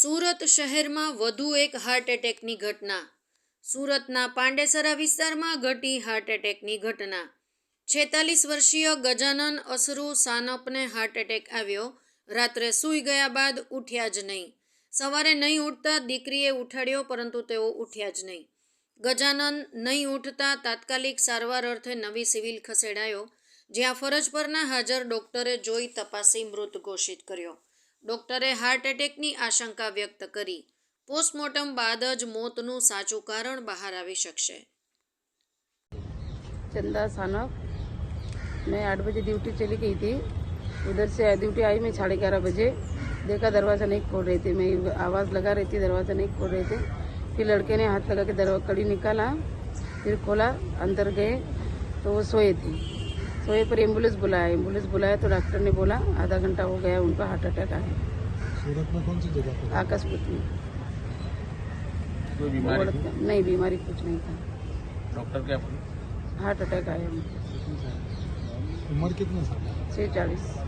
સુરત શહેરમાં વધુ એક હાર્ટ એટેકની ઘટના. સુરતના પાંડેસરા વિસ્તારમાં ઘટી હાર્ટ એટેકની ઘટના. છેતાલીસ વર્ષીય ગજાનન અસરુ સાનપને હાર્ટ એટેક આવ્યો. રાત્રે સૂઈ ગયા બાદ ઉઠ્યા જ નહીં. સવારે નહીં ઉઠતા દીકરીએ ઉઠાડ્યો, પરંતુ તેઓ ઉઠ્યા જ નહીં. ગજાનન નહીં ઉઠતા તાત્કાલિક સારવાર અર્થે નવી સિવિલ ખસેડાયો, જ્યાં ફરજ પરના હાજર ડોક્ટરે જોઈ તપાસી મૃત ઘોષિત કર્યો. ડોક્ટરે હાર્ટ એટેકની આશંકા વ્યક્ત કરી પોસ્ટમોર્ટમ બાદ જ મોતનું સાચું કારણ બહાર આવી શકશે चंदा सानप मैं आठ बजे ड्यूटी चली गई थी उधर से ड्यूटी आई मैं साढ़े ग्यारह बजे देखा दरवाज़ा नहीं खोल रहे थे मैं आवाज़ लगा रही थी दरवाज़ा नहीं खोल रहे थे फिर लड़के ने हाथ लगा के दरवाजा कड़ी निकाला फिर खोला अंदर गए तो वो सोए थे सोए पर एम्बुलेंस बुलाया एम्बुलेंस बुलाया तो डॉक्टर ने बोला आधा घंटा हो गया उनको हार्ट अटैक आया सूरत में कौन सी जगह पर आकाशपुर में कोई बीमारी थी? नहीं बीमारी कुछ नहीं था डॉक्टर क्या बोले हार्ट अटैक आया उनको उम्र कितने साल है छः चालीस